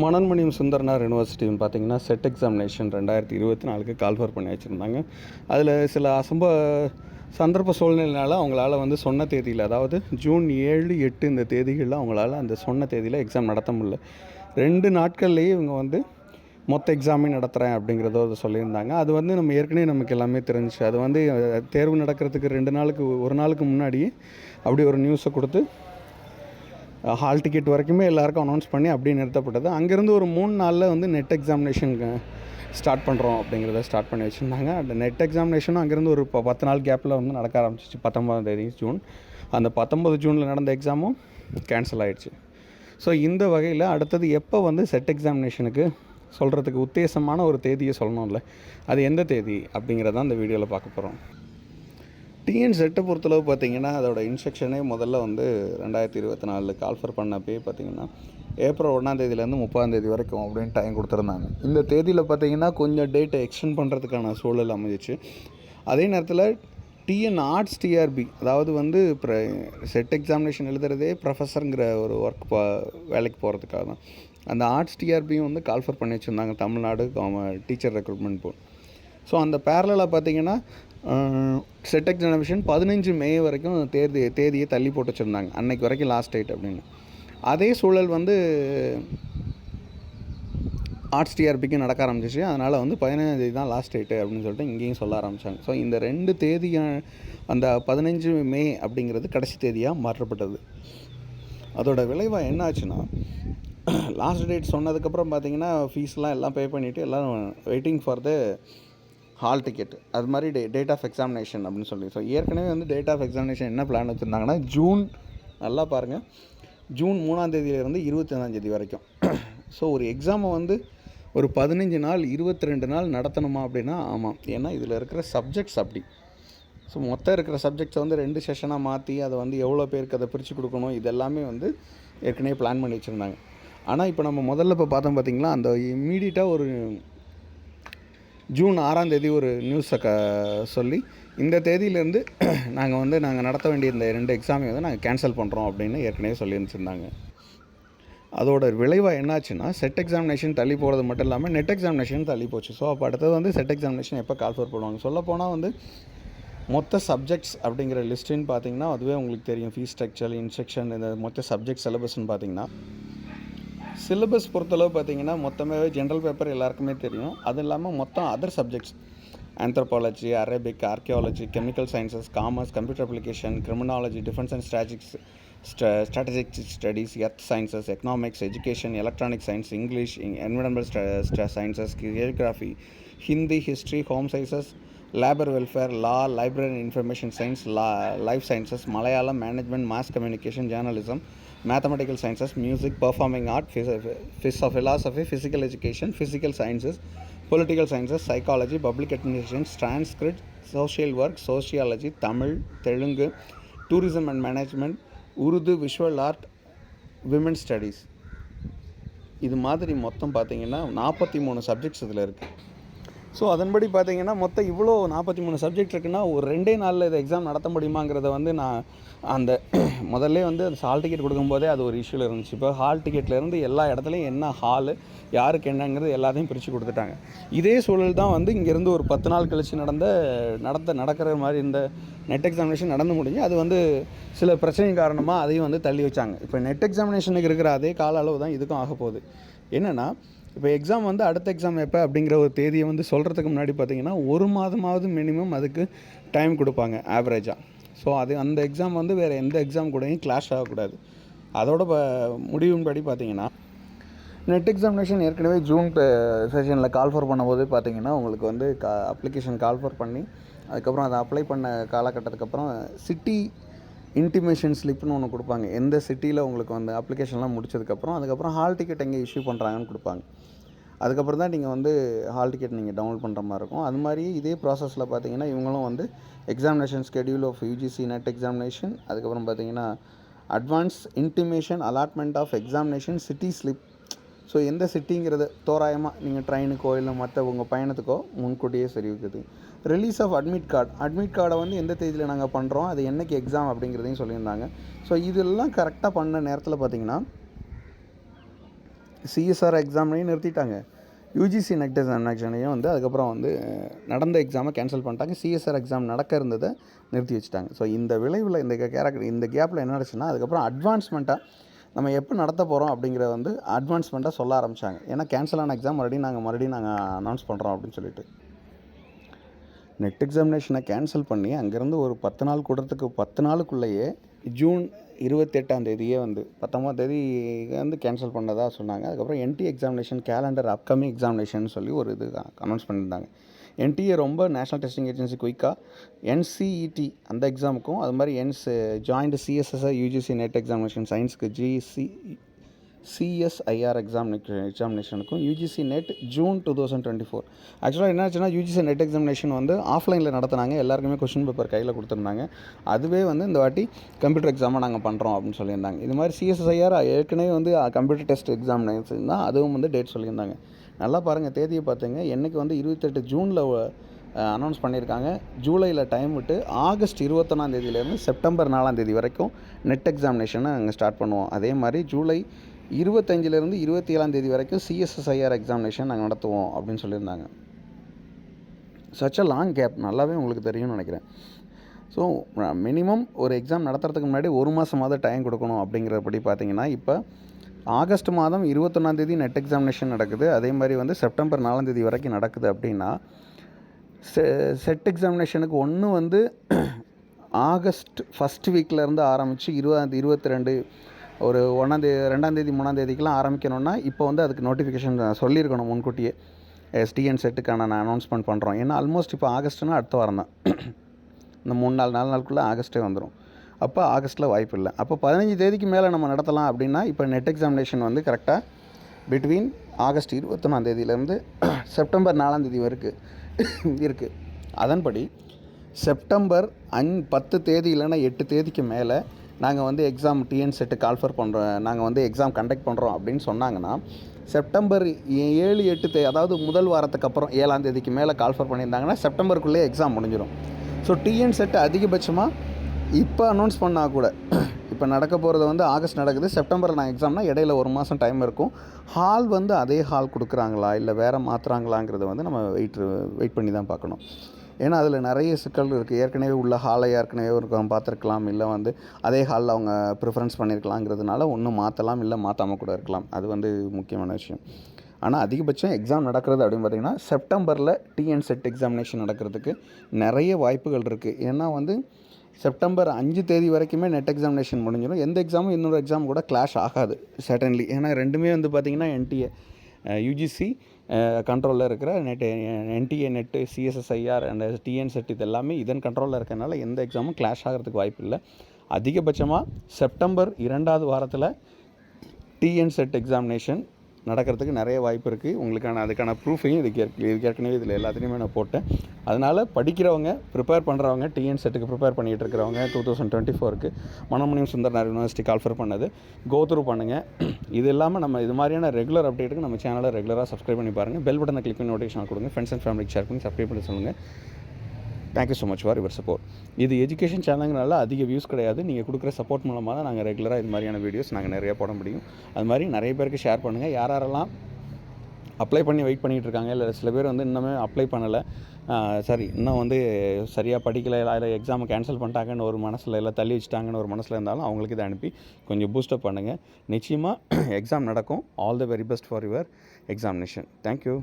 மனன்மணியம் சுந்தரனார் யூனிவர்சிட்டின்னு பார்த்தீங்கன்னா set examination ரெண்டாயிரத்தி இருபத்தி நாலுக்கு கால்ஃபர் பண்ணி வச்சுருந்தாங்க. அதில் சில அசம்ப சந்தர்ப்ப சூழ்நிலைனால அவங்களால வந்து சொன்ன தேதியில் அதாவது ஜூன் ஏழு எட்டு இந்த தேதிகளில் அவங்களால அந்த சொன்ன தேதியில் எக்ஸாம் நடத்த முடியல. ரெண்டு நாட்கள்லேயே இவங்க வந்து மொத்த எக்ஸாமே நடத்துகிறேன் அப்படிங்கிறத அதை சொல்லியிருந்தாங்க. அது வந்து நம்ம ஏற்கனவே நமக்கு எல்லாமே தெரிஞ்சிச்சு அது வந்து தேர்வு நடக்கிறதுக்கு ரெண்டு நாளுக்கு ஒரு நாளுக்கு முன்னாடியே அப்படி ஒரு நியூஸை கொடுத்து ஹால் டிக்கெட் வரைக்குமே எல்லாருக்கும் அனௌன்ஸ் பண்ணி அப்படியே நிறுத்தப்பட்டது. அங்கேருந்து ஒரு மூணு நாளில் வந்து நெட் எக்ஸாமினேஷனுக்கு ஸ்டார்ட் பண்ணுறோம் அப்படிங்கிறத ஸ்டார்ட் பண்ணி வச்சுருந்தாங்க. அந்த நெட் எக்ஸாமினேஷனும் அங்கேருந்து ஒரு ப- பத்து நாள் கேப்பில் வந்து நடக்க ஆரம்பிச்சிச்சு. பத்தொம்பதாம் தேதி ஜூன். அந்த பத்தொம்பது ஜூனில் நடந்த எக்ஸாமும் கேன்சல் ஆகிடுச்சு ஸோ இந்த வகையில் அடுத்தது எப்போ வந்து செட் எக்ஸாமினேஷனுக்கு சொல்கிறதுக்கு உத்தேசமான ஒரு தேதியை சொல்லணும்ல? அது எந்த தேதி அப்படிங்கிறத அந்த வீடியோவில் பார்க்க போகிறோம் டிஎன் செட்டை பொறுத்தளவு பார்த்தீங்கன்னா அதோட இன்ஸ்ட்ரக்ஷனே முதல்ல வந்து ரெண்டாயிரத்தி இருபத்தி நாலில் கால்ஃபர் பண்ணப்பே பார்த்தீங்கன்னா ஏப்ரல் ஒன்றாம் தேதியிலேருந்து முப்பதாம் தேதி வரைக்கும் அப்படின்னு டைம் கொடுத்துருந்தாங்க. இந்த தேதியில் பார்த்தீங்கன்னா கொஞ்சம் டேட்டை எக்ஸ்டெண்ட் பண்ணுறதுக்கான சூழல் அமைஞ்சிச்சு. அதே நேரத்தில் டிஎன் ஆர்ட்ஸ் டிஆர்பி அதாவது வந்து இப்போ செட் எக்ஸாமினேஷன் எழுதுறதே ப்ரொஃபஸருங்கிற ஒரு ஒர்க் பா வேலைக்கு போகிறதுக்காக தான். அந்த ஆர்ட்ஸ் டிஆர்பியும் வந்து கால்ஃபர் பண்ணி வச்சுருந்தாங்க Tamil Nadu teacher recruitment board so அந்த பேரலாக பார்த்தீங்கன்னா செட் எக்ஸாமினேஷன் பதினஞ்சு மே வரைக்கும் தேதி தேதியை தள்ளி போட்டு வச்சுருந்தாங்க. அன்னைக்கு வரைக்கும் லாஸ்ட் டேட் அப்படின்னு. அதே சூழல் வந்து ஆர்ட்ஸ் டிஆர்பிக்கு நடக்க ஆரம்பிச்சிச்சு. அதனால் வந்து பதினஞ்சாம் தான் லாஸ்ட் டேட்டு அப்படின்னு சொல்லிட்டு இங்கேயும் சொல்ல ஆரம்பித்தாங்க ஸோ இந்த ரெண்டு தேதி அந்த பதினஞ்சு மே அப்படிங்கிறது கடைசி தேதியாக மாற்றப்பட்டது. அதோட விளைவாக என்ன ஆச்சுன்னா லாஸ்ட் டேட் சொன்னதுக்கப்புறம் பார்த்தீங்கன்னா ஃபீஸ்லாம் எல்லாம் பே பண்ணிவிட்டு எல்லாம் waiting for the hall ticket அது மாதிரி டே டேட் ஆஃப் எக்ஸாமினேஷன் அப்படின்னு சொல்லி. ஸோ ஏற்கனவே வந்து டேட் ஆஃப் எக்ஸாமினேஷன் என்ன பிளான் வச்சுருந்தாங்கன்னா ஜூன் நல்லா பாருங்கள் ஜூன் மூணாம் தேதியிலேருந்து இருபத்தி தேதி வரைக்கும். ஸோ ஒரு எக்ஸாமை வந்து ஒரு பதினஞ்சு நாள் இருபத்தி ரெண்டு நாள் நடத்தணுமா அப்படின்னா ஆமாம் ஏன்னா இதில் இருக்கிற சப்ஜெக்ட்ஸ் அப்படி. ஸோ மொத்தம் இருக்கிற சப்ஜெக்ட்ஸை வந்து ரெண்டு செஷனாக மாற்றி அதை வந்து எவ்வளோ பேருக்கு அதை பிரித்து கொடுக்கணும் இது எல்லாமே வந்து ஏற்கனவே பிளான் பண்ணி வச்சுருந்தாங்க. ஆனால் இப்போ நம்ம முதல்ல இப்போ பார்த்தோம் பார்த்தீங்களா அந்த இம்மீடியட்டாக ஒரு ஜூன் ஆறாம் தேதி ஒரு நியூஸை க சொல்லி இந்த தேதியிலேருந்து நாங்கள் வந்து நாங்கள் நடத்த வேண்டிய இந்த ரெண்டு எக்ஸாமை வந்து நாங்கள் கேன்சல் பண்ணுறோம் அப்படின்னு ஏற்கனவே சொல்லி அதோட விளைவாக என்னாச்சுன்னா செட் எக்ஸாமினேஷன் தள்ளி போகிறது மட்டும் இல்லாமல் நெட் எக்ஸாமினேஷன் தள்ளி போச்சு. ஸோ அப்போ அடுத்தது வந்து செட் எக்ஸாமினேஷன் எப்போ கால்ஃபர் பண்ணுவாங்க சொல்லப் போனால் வந்து மொத்த சப்ஜெக்ட்ஸ் அப்படிங்கிற லிஸ்ட்டுன்னு பார்த்தீங்கன்னா அதுவே உங்களுக்கு தெரியும். ஃபீஸ் ஸ்ட்ரக்சர் இன்ஸ்ட்ரக்ஷன் இந்த மொத்த சப்ஜெக்ட் சிலபஸ்ன்னு பார்த்தீங்கன்னா சிலபஸ் பொறுத்தளவு பார்த்தீங்கன்னா மொத்தமாகவே ஜென்ரல் பேப்பர் எல்லாருக்குமே தெரியும். அது இல்லாமல் மொத்தம் other subjects anthropology Arabic archaeology chemical sciences commerce computer application criminology defence and ஸ்ட strategic studies earth sciences economics education electronic science English environmental sciences geography Hindi history home sciences labour welfare law library information science law life sciences Malayalam management mass communication journalism mathematical sciences music performing art Fizz philosophy physical education physical sciences political sciences psychology public administration transcript social work sociology Tamil Telugu tourism and management Urdu visual art women studies இது மாதிரி மொத்தம் பார்த்தீங்கன்னா நாற்பத்தி மூணு subjects இதில் இருக்குது so அதன்படி பார்த்தீங்கன்னா மொத்தம் இவ்வளோ நாற்பத்தி மூணு சப்ஜெக்ட் இருக்குன்னா ஒரு ரெண்டே நாளில் இதை எக்ஸாம் நடத்த முடியுமாங்கிறத வந்து நான் அந்த முதல்ல வந்து அந்த ஹால் டிக்கெட் கொடுக்கும்போதே அது ஒரு இஷ்யூவில் இருந்துச்சு. இப்போ ஹால் டிக்கெட்லேருந்து எல்லா இடத்துலையும் என்ன ஹாலு யாருக்கு என்னங்கிறது எல்லாத்தையும் பிரித்து கொடுத்துட்டாங்க. இதே சூழல் தான் வந்து இங்கேருந்து ஒரு பத்து நாள் கழித்து நடந்த நடத்த நடக்கிற மாதிரி இந்த நெட் எக்ஸாமினேஷன் நடந்து முடிஞ்சு அது வந்து சில பிரச்சனை காரணமாக அதையும் வந்து தள்ளி வச்சாங்க. இப்போ நெட் எக்ஸாமினேஷனுக்கு இருக்கிற அதே கால அளவு தான் இதுக்கும் ஆக போகுது என்னென்னா இப்போ எக்ஸாம் வந்து அடுத்த எக்ஸாம் எப்போ அப்படிங்கிற ஒரு தேதியை வந்து சொல்கிறதுக்கு முன்னாடி பார்த்தீங்கன்னா ஒரு மாதமாவது மினிமம் அதுக்கு டைம் கொடுப்பாங்க ஆவரேஜாக ஸோ அது அந்த எக்ஸாம் வந்து வேறு எந்த எக்ஸாம் கூடயும் கிளாஷ் ஆகக்கூடாது. அதோட ப முடிவின்படி பார்த்தீங்கன்னா நெட் எக்ஸாமினேஷன் ஏற்கனவே ஜூன் செஷனில் கால்ஃபர் பண்ணும்போது பார்த்தீங்கன்னா உங்களுக்கு வந்து கா அப்ளிகேஷன் கால்ஃபர் பண்ணி அதுக்கப்புறம் அதை அப்ளை பண்ண காலகட்டத்துக்கு அப்புறம் சிட்டி இன்டிமேஷன் ஸ்லிப்னு ஒன்று கொடுப்பாங்க. எந்த சிட்டியில் உங்களுக்கு வந்து அப்ளிகேஷன்லாம் முடிச்சதுக்கப்புறம் அதுக்கப்புறம் ஹால் டிக்கெட் எங்கே இஷ்யூ பண்ணுறாங்கன்னு கொடுப்பாங்க. அதுக்கப்புறம் தான் நீங்கள் வந்து ஹால் டிக்கெட் நீங்கள் டவுன்லோட் பண்ணுற மாதிரி இருக்கும். அது மாதிரி இதே ப்ராசஸில் பார்த்தீங்கன்னா இவங்களும் வந்து examination schedule of UGC NET examination அதுக்கப்புறம் பார்த்தீங்கன்னா advance intimation allotment of examination city slip so எந்த சிட்டிங்கிறத தோராயமாக நீங்கள் ட்ரெயினுக்கோ இல்லை மற்ற உங்கள் பயணத்துக்கோ முன்கூட்டியே தெரிவிக்குது release of admit card admit கார்டை வந்து எந்த தேதியில் நாங்கள் பண்ணுறோம் அது என்னைக்கு எக்ஸாம் அப்படிங்கிறதையும் சொல்லியிருந்தாங்க. ஸோ இதெல்லாம் கரெக்டாக பண்ண நேரத்தில் பார்த்தீங்கன்னா சிஎஸ்ஆர் எக்ஸாம்லையும் நிறுத்திட்டாங்க. யூஜிசி நெக்ட் எக்ஸாமினேஷனையும் வந்து அதுக்கப்புறம் வந்து நடந்த எக்ஸாமை கேன்சல் பண்ணிட்டாங்க. சிஎஸ்ஆர் எக்ஸாம் நடக்க இருந்ததை நிறுத்தி வச்சுட்டாங்க. ஸோ இந்த விளைவில் இந்த கேரக்டர் இந்த கேப்பில் என்ன நடச்சுன்னா அதுக்கப்புறம் அட்வான்ஸ்மெண்ட்டாக நம்ம எப்போ நடத்த போகிறோம் அப்படிங்கிறத வந்து அட்வான்ஸ்மெண்ட்டாக சொல்ல ஆரம்பித்தாங்க ஏன்னா கேன்சல் ஆன எக்ஸாம் மறுபடியும் நாங்கள் மறுபடியும் நாங்கள் அனௌன்ஸ் பண்ணுறோம் அப்படின்னு சொல்லிட்டு. நெட் எக்ஸாமினேஷனை கேன்சல் பண்ணி அங்கேருந்து ஒரு பத்து நாள் கூடத்துக்கு பத்து நாளுக்குள்ளேயே ஜூன் இருபத்தெட்டாம் தேதியே வந்து பத்தொம்பதாம் தேதி வந்து கேன்சல் பண்ணதாக சொன்னாங்க. அதுக்கப்புறம் NT examination calendar upcoming examination சொல்லி ஒரு இது அனௌன்ஸ் பண்ணியிருந்தாங்க. என்டிஏ ரொம்ப நேஷனல் டெஸ்டிங் ஏஜென்சி குயிக்காக என்சிஇடி அந்த எக்ஸாமுக்கும் அது மாதிரி ends joint CSSI UGC NET examination சயின்ஸ்க்கு GC CSIR எக்ஸாமினே எக்ஸாமினேஷனுக்கும் UGC NET June two thousand twenty four ஆக்சுவலாக என்ன ஆச்சுன்னா யூஜிசி நெட் எக்ஸாமினேஷன் வந்து ஆஃப்லைனில் நடத்துனாங்க. எல்லாருக்குமே கொஷின் பேப்பர் கையில் கொடுத்துருந்தாங்க. அதுவே வந்து இந்த வாட்டி கம்ப்யூட்டர் எக்ஸாமாக நாங்கள் பண்ணுறோம் அப்படின்னு சொல்லியிருந்தாங்க. இது மாதிரி சிஎஸ்ஐஆர் ஏற்கனவே வந்து கம்ப்யூட்டர் டெஸ்ட் எக்ஸாமினேஷன் தான் அதுவும் வந்து டேட் சொல்லியிருந்தாங்க. நல்லா பாருங்கள் தேதியை பார்த்தீங்க. என்றைக்கு வந்து இருபத்தெட்டு ஜூனில் அனௌன்ஸ் பண்ணியிருக்காங்க. ஜூலையில் டைம் விட்டு ஆகஸ்ட் இருபத்தொன்னாம் தேதியிலேருந்து செப்டம்பர் நாலாம் தேதி வரைக்கும் நெட் எக்ஸாமினேஷனை நாங்கள் ஸ்டார்ட் பண்ணுவோம். அதே மாதிரி ஜூலை இருபத்தஞ்சிலேருந்து இருபத்தி ஏழாம் தேதி வரைக்கும் சிஎஸ்எஸ்ஐஆர் எக்ஸாமினேஷன் நாங்கள் நடத்துவோம் அப்படின்னு சொல்லியிருந்தாங்க. சச் அ லாங் கேப் நல்லாவே உங்களுக்கு தெரியும்னு நினைக்கிறேன். ஸோ மினிமம் ஒரு எக்ஸாம் நடத்துறதுக்கு முன்னாடி ஒரு மாதமாவது டைம் கொடுக்கணும் அப்படிங்கிறபடி பார்த்தீங்கன்னா இப்போ ஆகஸ்ட் மாதம் இருபத்தொன்னாந்தேதி நெட் எக்ஸாமினேஷன் நடக்குது. அதே மாதிரி வந்து செப்டம்பர் நாலாந்தேதி வரைக்கும் நடக்குது அப்படின்னா செ செட் எக்ஸாமினேஷனுக்கு ஒன்று வந்து ஆகஸ்ட் ஃபஸ்ட் வீக்லேருந்து ஆரம்பித்து இருபதாந்தேதி இருபத்தி ரெண்டு ஒரு ஒன்றாந்தேதி ரெண்டாந்தேதி மூணாந்தேதிக்கெலாம் ஆரம்பிக்கணும்னா இப்போ வந்து அதுக்கு நோட்டிஃபிகேஷன் சொல்லியிருக்கணும் முன்கூட்டியே. எஸ்டிஎன் செட்டுக்கான நான் அனௌன்ஸ்மெண்ட் பண்ணுறோம் ஏன்னா ஆல்மோஸ்ட் இப்போ ஆகஸ்ட்னா அடுத்த வாரம் தான். இந்த மூணு நாள் நாலு நாளுக்குள்ளே ஆகஸ்ட்டே வந்துடும் அப்போ ஆகஸ்ட்டில் வாய்ப்பு இல்லை. அப்போ பதினஞ்சு தேதிக்கு மேலே நம்ம நடத்தலாம் அப்படின்னா இப்போ நெட் எக்ஸாமினேஷன் வந்து கரெக்டாக பிட்வீன் ஆகஸ்ட் இருபத்தொன்னாம் தேதியிலேருந்து செப்டம்பர் நாலாம் தேதி வரைக்கும் இருக்குது அதன்படி செப்டம்பர் அஞ் பத்து தேதி இல்லைன்னா எட்டு தேதிக்கு மேலே நாங்கள் வந்து எக்ஸாம் டிஎன் செட்டு கால்ஃபர் பண்ணுறோம் நாங்கள் வந்து எக்ஸாம் கண்டக்ட் பண்ணுறோம் அப்படின்னு சொன்னாங்கன்னா செப்டம்பர் ஏ- ஏழு எட்டு தே அதாவது முதல் வாரத்துக்கு அப்புறம் ஏழாம் தேதிக்கு மேலே கால்ஃபர் பண்ணியிருந்தாங்கன்னா செப்டம்பருக்குள்ளேயே எக்ஸாம் முடிஞ்சிடும் ஸோ டிஎன் செட்டு அதிகபட்சமாக இப்போ அனௌன்ஸ் பண்ணால் கூட இப்போ நடக்க போகிறது வந்து ஆகஸ்ட் நடக்குது செப்டம்பரில் நான் எக்ஸாம்னா இடையில ஒரு மாதம் டைம் இருக்கும். ஹால் வந்து அதே ஹால் கொடுக்குறாங்களா இல்லை வேறு மாற்றுறாங்களாங்கிறத வந்து நம்ம வெயிட் வெயிட் பண்ணி தான் பார்க்கணும். ஏன்னா அதில் நிறைய சிக்கல் இருக்குது ஏற்கனவே உள்ள ஹாலை ஏற்கனவே ஒரு பார்த்துருக்கலாம் இல்லை வந்து அதே ஹாலில் அவங்க ப்ரிஃபரன்ஸ் பண்ணியிருக்கலாங்கிறதுனால ஒன்றும் மாற்றலாம் இல்லை மாற்றாமல் கூட இருக்கலாம். அது வந்து முக்கியமான விஷயம். ஆனால் அதிகபட்சம் எக்ஸாம் நடக்கிறது அப்படின்னு பார்த்தீங்கன்னா செப்டம்பரில் டிஎன் செட் எக்ஸாமினேஷன் நடக்கிறதுக்கு நிறைய வாய்ப்புகள் இருக்குது ஏன்னா வந்து செப்டம்பர் அஞ்சு தேதி வரைக்குமே நெட் எக்ஸாமினேஷன் முடிஞ்சிடும். எந்த எக்ஸாமும் இன்னொரு எக்ஸாம் கூட கிளாஷ் ஆகாது சர்டன்லி ஏன்னா ரெண்டுமே வந்து பார்த்திங்கன்னா என்டிஏ யூஜிசி கண்ட்ரோலில் இருக்கிற NET NTA NET CSSIR and TN SET இது எல்லாமே இதன் கண்ட்ரோலில் இருக்கிறனால எந்த எக்ஸாமும் கிளாஷ் ஆகிறதுக்கு வாய்ப்பு இல்லை. அதிகபட்சமாக செப்டம்பர் இரண்டாவது வாரத்தில் டிஎன் செட் எக்ஸாமினேஷன் நடக்கிறதுக்கு நிறைய வாய்ப்பு இருக்குது உங்களுக்கான அதுக்கான ப்ரூஃபையும் இதுக்கு இதுக்கு ஏற்கனவே இதில் எல்லாத்துலேயுமே நான் போட்டேன். அதனால் படிக்கிறவங்க ப்ரிப்பேர் பண்ணுறவங்க டிஎன் செட்டுக்கு ப்ரிப்பேர் பண்ணிகிட்டு இருக்கிறவங்க டூ தௌசண்ட் டுவெண்ட்டி ஃபோருக்கு Manonmaniam Sundaranar university call for பண்ணது. கோத்ரூ பண்ணுங்கள் இது இல்லாமல் நம்ம இது மாதிரியான ரெகுலர் அப்டேட்டுக்கு நம்ம சேனலை ரெகுலராக சப்ஸ்கிரைப் பண்ணி பாருங்கள் பெல் பட்டனை கிளிக் பண்ணி நோட்டிஃபிகேஷன் கொடுங்க. ஃப்ரெண்ட்ஸ் அண்ட் ஃபேமிலிக்கு ஷேர் பண்ணி சப்ஸ்கிரைப் பண்ணி சொல்லுங்கள் thank you so much for your support இது எஜுகேஷன் சேனலுங்கனால அதிக வியூஸ் கிடையாது. நீங்கள் கொடுக்குற சப்போர்ட் மூலமாக தான் நாங்கள் ரெகுலராக இது மாதிரியான வீடியோஸ் நாங்கள் நிறைய போட முடியும். அது மாதிரி நிறைய பேருக்கு ஷேர் பண்ணுங்கள் யார் யாரெல்லாம் அப்ளை பண்ணி வெயிட் பண்ணிகிட்டு இருக்காங்க இல்லை சில பேர் வந்து இன்னுமே அப்ளை பண்ணலை சரி இன்னும் வந்து சரியாக படிக்கலை இல்லை எக்ஸாமை கேன்சல் பண்ணிட்டாங்கன்னு ஒரு மனசில் இல்லை தள்ளி வச்சுட்டாங்கன்னு ஒரு மனசில் இருந்தாலும் அவங்களுக்கு இதை அனுப்பி கொஞ்சம் பூஸ்டப் பண்ணுங்கள் நிச்சயமாக எக்ஸாம் நடக்கும். All the very best for your examination thank you